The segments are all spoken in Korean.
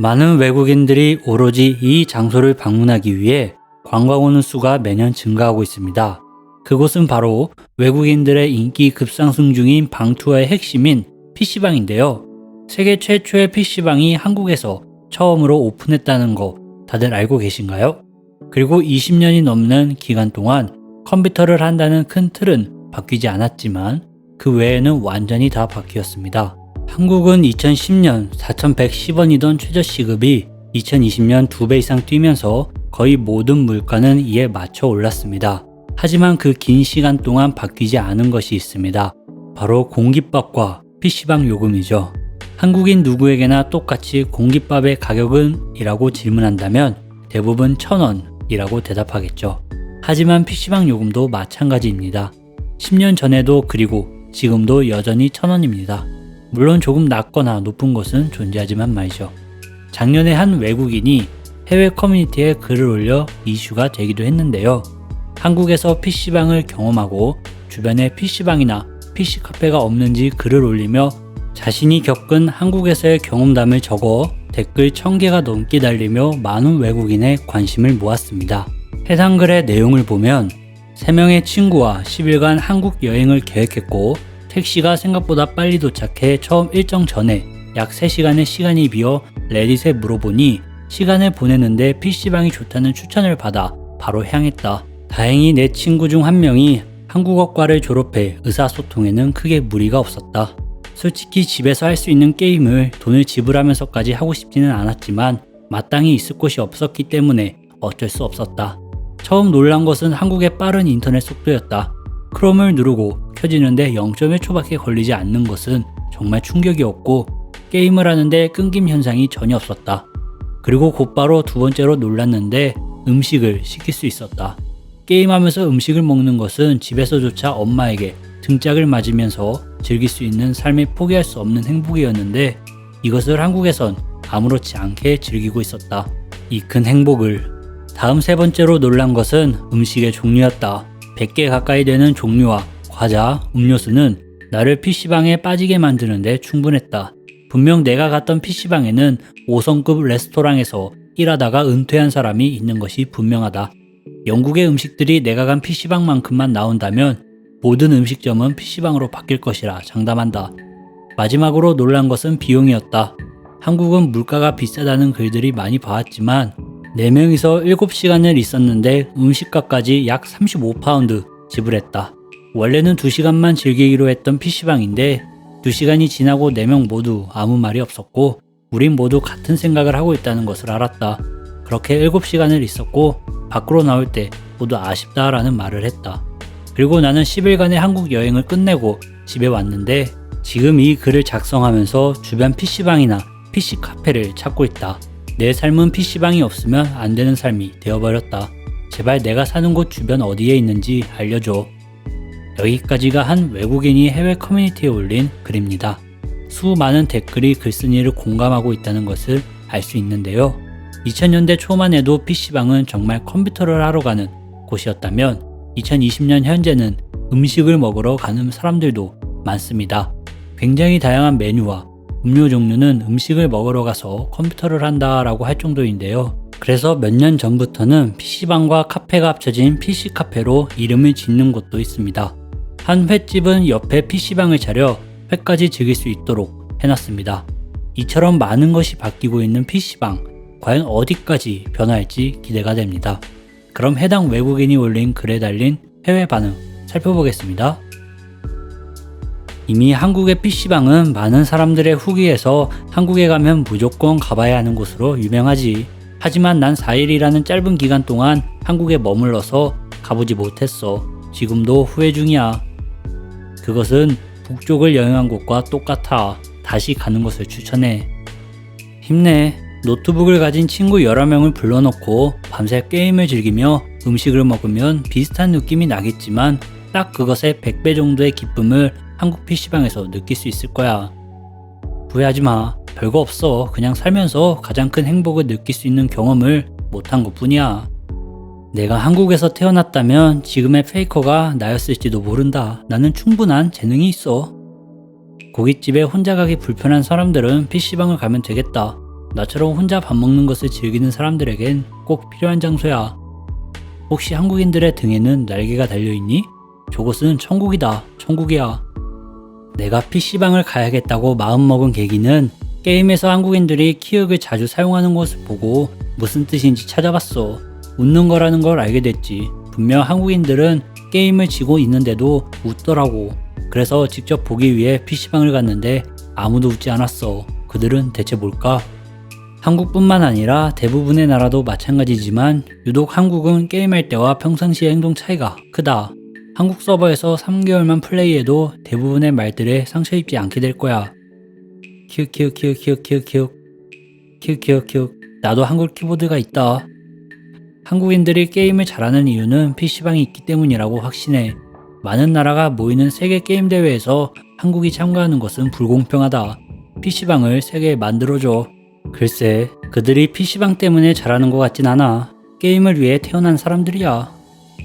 많은 외국인들이 오로지 이 장소를 방문하기 위해 관광 오는 수가 매년 증가하고 있습니다. 그곳은 바로 외국인들의 인기 급상승 중인 방투어의 핵심인 PC방인데요. 세계 최초의 PC방이 한국에서 처음으로 오픈했다는 거 다들 알고 계신가요? 그리고 20년이 넘는 기간 동안 컴퓨터를 한다는 큰 틀은 바뀌지 않았지만 그 외에는 완전히 다 바뀌었습니다. 한국은 2010년 4,110원이던 최저시급이 2020년 2배 이상 뛰면서 거의 모든 물가는 이에 맞춰 올랐습니다. 하지만 그 긴 시간 동안 바뀌지 않은 것이 있습니다. 바로 공깃밥과 PC방 요금이죠. 한국인 누구에게나 똑같이 공깃밥의 가격은? 이라고 질문한다면 대부분 1,000원이라고 대답하겠죠. 하지만 PC방 요금도 마찬가지입니다. 10년 전에도 그리고 지금도 여전히 1,000원입니다. 물론 조금 낮거나 높은 곳은 존재하지만 말이죠. 작년에 한 외국인이 해외 커뮤니티에 글을 올려 이슈가 되기도 했는데요. 한국에서 PC방을 경험하고 주변에 PC방이나 PC 카페가 없는지 글을 올리며 자신이 겪은 한국에서의 경험담을 적어 댓글 1000개가 넘게 달리며 많은 외국인의 관심을 모았습니다. 해당 글의 내용을 보면 3명의 친구와 10일간 한국 여행을 계획했고 택시가 생각보다 빨리 도착해 처음 일정 전에 약 3시간의 시간이 비어 레딧에 물어보니 시간을 보내는데 PC방이 좋다는 추천을 받아 바로 향했다. 다행히 내 친구 중 한 명이 한국어과를 졸업해 의사소통에는 크게 무리가 없었다. 솔직히 집에서 할 수 있는 게임을 돈을 지불하면서까지 하고 싶지는 않았지만 마땅히 있을 곳이 없었기 때문에 어쩔 수 없었다. 처음 놀란 것은 한국의 빠른 인터넷 속도였다. 크롬을 누르고 켜지는데 0.1초밖에 걸리지 않는 것은 정말 충격이었고 게임을 하는데 끊김 현상이 전혀 없었다. 그리고 곧바로 두 번째로 놀랐는데 음식을 시킬 수 있었다. 게임하면서 음식을 먹는 것은 집에서조차 엄마에게 등짝을 맞으면서 즐길 수 있는 삶에 포기할 수 없는 행복이었는데 이것을 한국에선 아무렇지 않게 즐기고 있었다. 이 큰 행복을. 다음 세 번째로 놀란 것은 음식의 종류였다. 100개 가까이 되는 종류와 과자, 음료수는 나를 PC방에 빠지게 만드는데 충분했다. 분명 내가 갔던 PC방에는 5성급 레스토랑에서 일하다가 은퇴한 사람이 있는 것이 분명하다. 영국의 음식들이 내가 간 PC방만큼만 나온다면 모든 음식점은 PC방으로 바뀔 것이라 장담한다. 마지막으로 놀란 것은 비용이었다. 한국은 물가가 비싸다는 글들이 많이 봐왔지만 4명이서 7시간을 있었는데 음식값까지 약 35파운드 지불했다. 원래는 2시간만 즐기기로 했던 PC방인데 2시간이 지나고 4명 모두 아무 말이 없었고 우린 모두 같은 생각을 하고 있다는 것을 알았다. 그렇게 7시간을 있었고 밖으로 나올 때 모두 아쉽다라는 말을 했다. 그리고 나는 10일간의 한국 여행을 끝내고 집에 왔는데 지금 이 글을 작성하면서 주변 PC방이나 PC 카페를 찾고 있다. 내 삶은 PC방이 없으면 안 되는 삶이 되어버렸다. 제발 내가 사는 곳 주변 어디에 있는지 알려줘. 여기까지가 한 외국인이 해외 커뮤니티에 올린 글입니다. 수많은 댓글이 글쓴이를 공감하고 있다는 것을 알 수 있는데요. 2000년대 초만 해도 PC방은 정말 컴퓨터를 하러 가는 곳이었다면 2020년 현재는 음식을 먹으러 가는 사람들도 많습니다. 굉장히 다양한 메뉴와 음료 종류는 음식을 먹으러 가서 컴퓨터를 한다라고 할 정도인데요. 그래서 몇 년 전부터는 PC방과 카페가 합쳐진 PC카페로 이름을 짓는 곳도 있습니다. 한 횟집은 옆에 PC방을 차려 회까지 즐길 수 있도록 해놨습니다. 이처럼 많은 것이 바뀌고 있는 PC방, 과연 어디까지 변화할지 기대가 됩니다. 그럼 해당 외국인이 올린 글에 달린 해외 반응 살펴보겠습니다. 이미 한국의 PC방은 많은 사람들의 후기에서 한국에 가면 무조건 가봐야 하는 곳으로 유명하지. 하지만 난 4일이라는 짧은 기간 동안 한국에 머물러서 가보지 못했어. 지금도 후회 중이야. 그것은 북쪽을 여행한 곳과 똑같아. 다시 가는 것을 추천해. 힘내. 노트북을 가진 친구 여러 명을 불러놓고 밤새 게임을 즐기며 음식을 먹으면 비슷한 느낌이 나겠지만 딱 그것의 100배 정도의 기쁨을 한국 PC방에서 느낄 수 있을 거야. 후회하지 마. 별거 없어. 그냥 살면서 가장 큰 행복을 느낄 수 있는 경험을 못한 것 뿐이야. 내가 한국에서 태어났다면 지금의 페이커가 나였을지도 모른다. 나는 충분한 재능이 있어. 고깃집에 혼자 가기 불편한 사람들은 PC방을 가면 되겠다. 나처럼 혼자 밥 먹는 것을 즐기는 사람들에겐 꼭 필요한 장소야. 혹시 한국인들의 등에는 날개가 달려있니? 저곳은 천국이다. 천국이야. 내가 PC방을 가야겠다고 마음먹은 계기는 게임에서 한국인들이 키읔을 자주 사용하는 것을 보고 무슨 뜻인지 찾아봤어. 웃는 거라는 걸 알게 됐지. 분명 한국인들은 게임을 지고 있는데도 웃더라고. 그래서 직접 보기 위해 PC방을 갔는데 아무도 웃지 않았어. 그들은 대체 뭘까? 한국뿐만 아니라 대부분의 나라도 마찬가지지만 유독 한국은 게임할 때와 평상시의 행동 차이가 크다. 한국 서버에서 3개월만 플레이해도 대부분의 말들에 상처 입지 않게 될 거야. 키읔 키읔 키읔 키읔 키읔 키읔 키읔 키읔 키읔 나도 한국 키보드가 있다. 한국인들이 게임을 잘하는 이유는 PC방이 있기 때문이라고 확신해. 많은 나라가 모이는 세계 게임 대회에서 한국이 참가하는 것은 불공평하다. PC방을 세계에 만들어줘. 글쎄, 그들이 PC방 때문에 잘하는 것 같진 않아. 게임을 위해 태어난 사람들이야.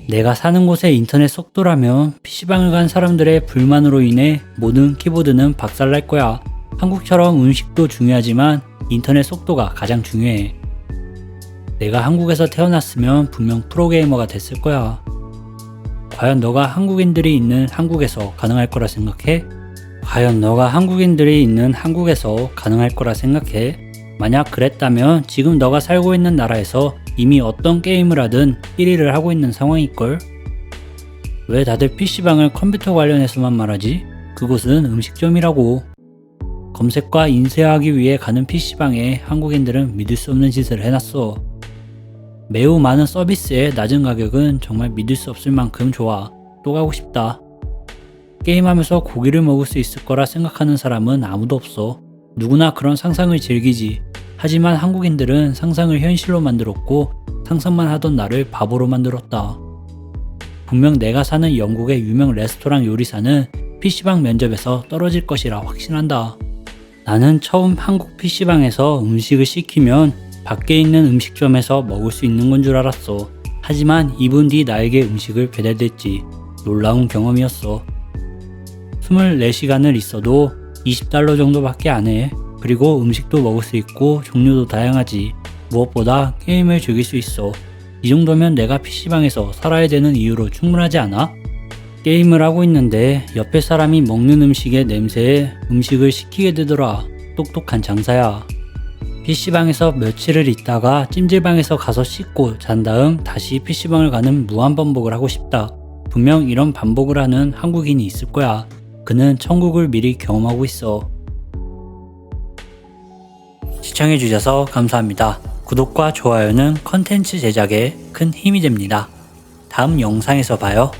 내가 사는 곳의 인터넷 속도라면 PC방을 간 사람들의 불만으로 인해 모든 키보드는 박살날 거야. 한국처럼 음식도 중요하지만 인터넷 속도가 가장 중요해. 내가 한국에서 태어났으면 분명 프로게이머가 됐을 거야. 과연 너가 한국인들이 있는 한국에서 가능할 거라 생각해? 과연 너가 한국인들이 있는 한국에서 가능할 거라 생각해? 만약 그랬다면 지금 너가 살고 있는 나라에서 이미 어떤 게임을 하든 1위를 하고 있는 상황일걸? 왜 다들 PC방을 컴퓨터 관련해서만 말하지? 그곳은 음식점이라고. 검색과 인쇄하기 위해 가는 PC방에 한국인들은 믿을 수 없는 짓을 해놨어. 매우 많은 서비스에 낮은 가격은 정말 믿을 수 없을 만큼 좋아. 또 가고 싶다. 게임하면서 고기를 먹을 수 있을 거라 생각하는 사람은 아무도 없어. 누구나 그런 상상을 즐기지. 하지만 한국인들은 상상을 현실로 만들었고 상상만 하던 나를 바보로 만들었다. 분명 내가 사는 영국의 유명 레스토랑 요리사는 PC방 면접에서 떨어질 것이라 확신한다. 나는 처음 한국 PC방에서 음식을 시키면 밖에 있는 음식점에서 먹을 수 있는 건 줄 알았어. 하지만 2분 뒤 나에게 음식을 배달됐지. 놀라운 경험이었어. 24시간을 있어도 20달러 정도밖에 안 해. 그리고 음식도 먹을 수 있고 종류도 다양하지. 무엇보다 게임을 즐길 수 있어. 이 정도면 내가 PC방에서 살아야 되는 이유로 충분하지 않아? 게임을 하고 있는데 옆에 사람이 먹는 음식의 냄새에 음식을 시키게 되더라. 똑똑한 장사야. PC방에서 며칠을 있다가 찜질방에서 가서 씻고 잔 다음 다시 PC방을 가는 무한반복을 하고 싶다. 분명 이런 반복을 하는 한국인이 있을 거야. 그는 천국을 미리 경험하고 있어. 시청해주셔서 감사합니다. 구독과 좋아요는 컨텐츠 제작에 큰 힘이 됩니다. 다음 영상에서 봐요.